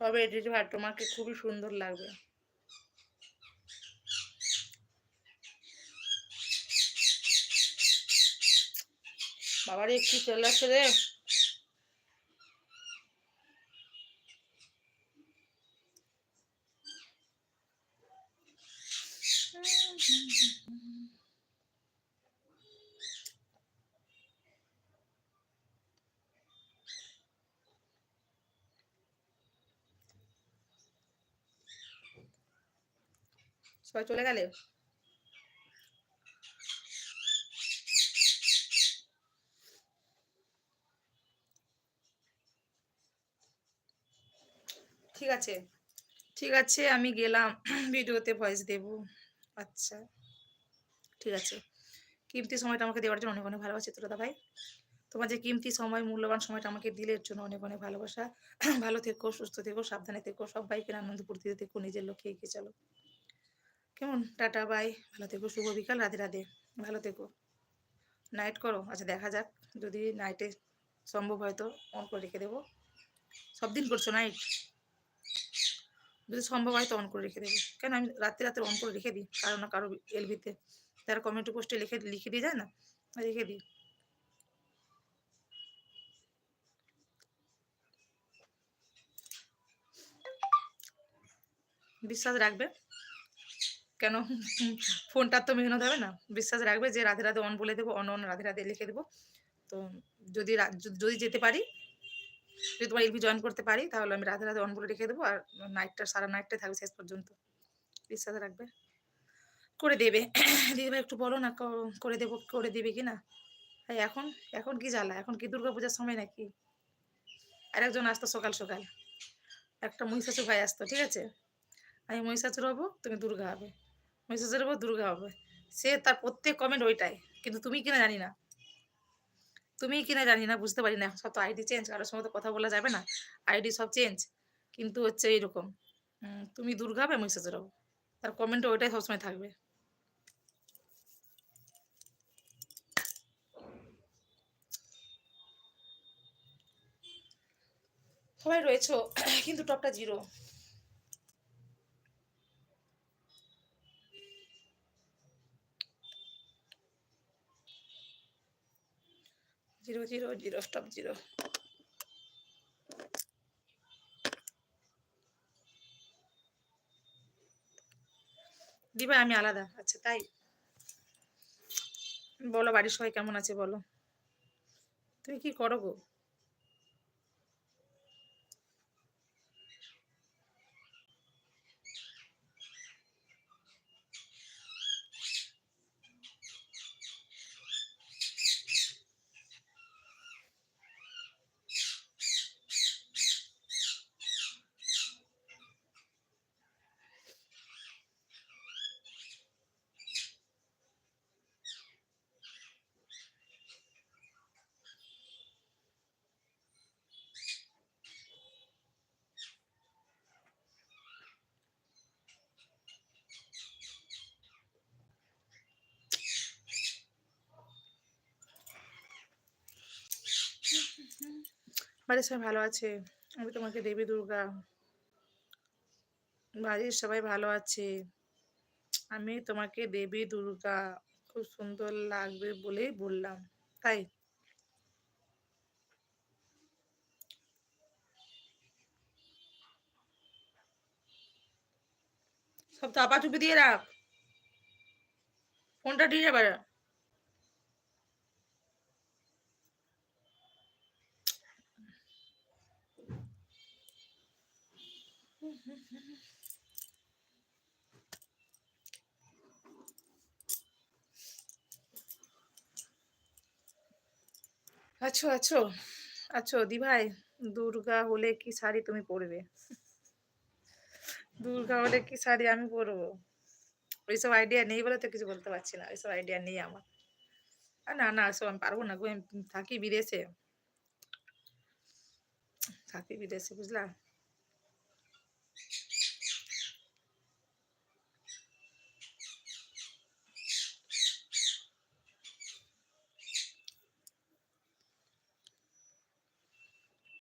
হবে এডিট ভাই তোমাকে খুবই সুন্দর লাগবে। বাবারে একটু চলে আসছে রে? সবাই চলে গেলে? ঠিক আছে। ঠিক আছে, আমি গেলাম। ভিডিওতে ভয়েস দেব। আচ্ছা। ঠিক আছে। কিমতি সময়টা আমাকে দেওয়ার জন্য অনেক অনেক ভালোবাসি তোরা ভাই। তোমার যে কিমতি সময়, মূল্যবান সময়টা আমাকে দিলের জন্য অনেক অনেক ভালোবাসা। ভালো থেকো, সুস্থ থেকো, সাবধানে থেকো সব সবাইকে আনন্দ, ফুর্তিতে থেকো, নিজের লক্ষ্যে এগিয়ে চলো। কেমন? Tata, bye. ভালো থেকো, শুভ বিকাল, রাধে রাধে। ভালো থেকো। নাইট করো। আচ্ছা দেখা যাক। যদি নাইটে সম্ভব হয় তো অন করে রেখে দেবো। সব দিন করছ নাইট যদি সম্ভব হয় তো অন করে রেখে দেবো। কেন? আমি রাত্রে রাত্রে অন করে রেখে দিই। কারও না, কারও এলবিতে তারা কমেন্ট পোস্টে লিখে লিখে দিয়ে যায় না? রেখে দিই। বিশ্বাস রাখবে? কেন? ফোনটার তো মেহনত হবে না। বিশ্বাস রাখবে যে রাধে রাধে অন বলে দেবো অন অন রাধে রাধে লিখে দেবো। তো যদি যদি যেতে পারি, যদি তোমার এলবি জয়েন করতে পারি, তাহলে আমি রাধে রাধে অন বলে রেখে দেবো, আর নাইটটা সারা নাইটটা থাকবে শেষ পর্যন্ত। বিশ্বাস রাখবে। করে দেবে। দিদিভাই একটু বলো না করে দেবো, করে দেবে কি না? এখন এখন কি জ্বালা? এখন কি দুর্গা পূজার সময় নাকি? আর একজন আসতো সকাল সকাল। একটা মহিষাসুর ভাই আসতো, ঠিক আছে? আমি মহিষাসুর হব, তুমি দুর্গা হবে। মহিষাসুর হব দুর্গা হবে। সে তার প্রত্যেক কমেন্ট ওইটাই। কিন্তু তুমি কিনা জানি না। তুমি কিনা জানি না, বুঝতে পারি না। সব তো আইডি চেঞ্জ কারোর সঙ্গে তো কথা বলা যাবে না। আইডি সব চেঞ্জ কিন্তু হচ্ছে এইরকম। তুমি দুর্গা হবে মহিষাসুর হব তার কমেন্ট ওইটাই সবসময় থাকবে। সবাই রয়েছে, কিন্তু টপটা zero zero zero zero stop zero দিবা, আমি আলাদা। আচ্ছা তাই? বলো, বাড়ির সবাই কেমন আছে, বলো। তুমি কি করো গো? বাড়ির সবাই ভালো আছে? আমি তোমাকে দেবী দুর্গা। বাড়ির সবাই ভালো আছে। আমি তোমাকে দেবী দুর্গা। খুব সুন্দর লাগবে বলেই বললাম। তাই? সব চাপা চুপি দিয়ে রাখ। ফোনটা দিয়ে যাবে আছো আছো আছো দি ভাই দুর্গা হলে কি শাড়ি তুমি পরবে? দুর্গা হলে কি শাড়ি আমি পরবো? ওইসব আইডিয়া নেই বলে তো কিছু বলতে পারছি না, ওইসব আইডিয়া নেই আমার। না না সব আমি পারব না গো, আমি থাকি বিদেশে। থাকি বিদেশে, বুঝলা? Thank you.